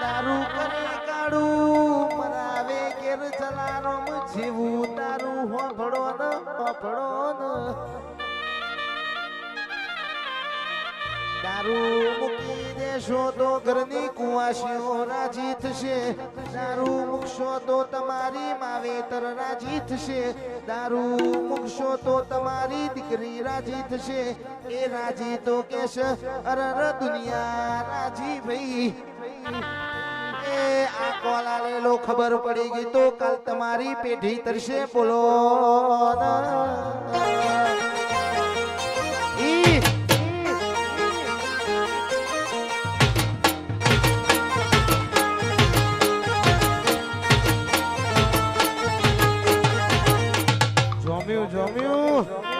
દારૂ કરે કાળું મરાવે ઘેર ચલાનો જીવું તારું, હોભળો ન ન. દારૂ મૂકી દેશો તો ઘરની કુવાસીઓ રાજી થશે. દારૂ મૂકશો તો તમારી માવેતર રાજી થશે. દારૂ મૂકશો તો તમારી દીકરી રાજી થશે. એ રાજી તો કેશ અરર દુનિયા રાજી ભાઈ. આ કોલા લેલો ખબર પડી ગઈ તો કાલ તમારી પેઢી તરશે બોલો. જમ્યું જમ્યું.